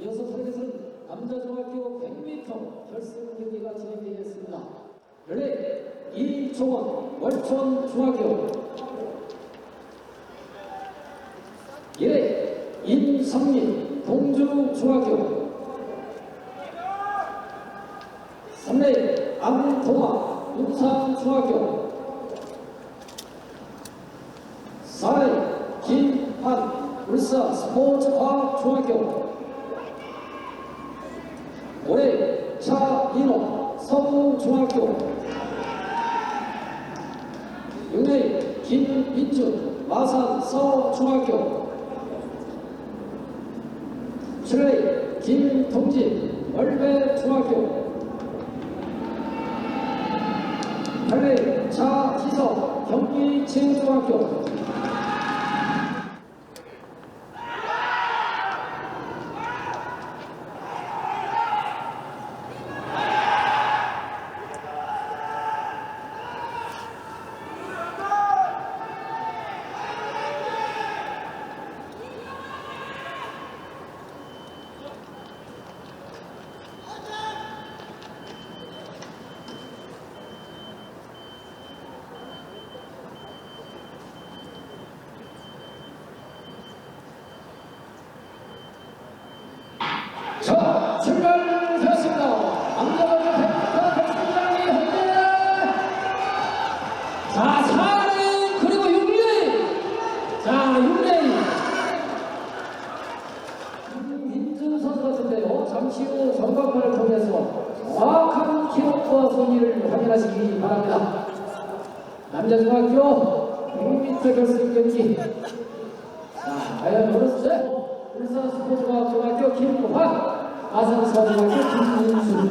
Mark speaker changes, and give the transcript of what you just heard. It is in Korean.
Speaker 1: 이어서 프로에서는 남자 중학교 100m 결승 경기가 진행되겠습니다. 연례 이종원 월천 중학교. 1회 임성민 동주 중학교. 3회 안동아 용산중학교. 4회 김한 울산 스포츠과학중학교 5회 차인호 서울중학교. 6회 김민준 마산 서중학교. 7회 김동진 월배중학교. 8회 차희석 경기체육중학교 자. 남자분들 100m 결승장이 현재 자, 4레인 그리고 6레인 자, 6레인 김민준 선수 같은데요. 잠시 후 전광판을 통해서 정확한 기록과 순위를 확인하시기 바랍니다. 남자중학교 100m 결승 경기 자, 과연 어느새 울산 스포츠과학 중학교 김환, Azerbeidschan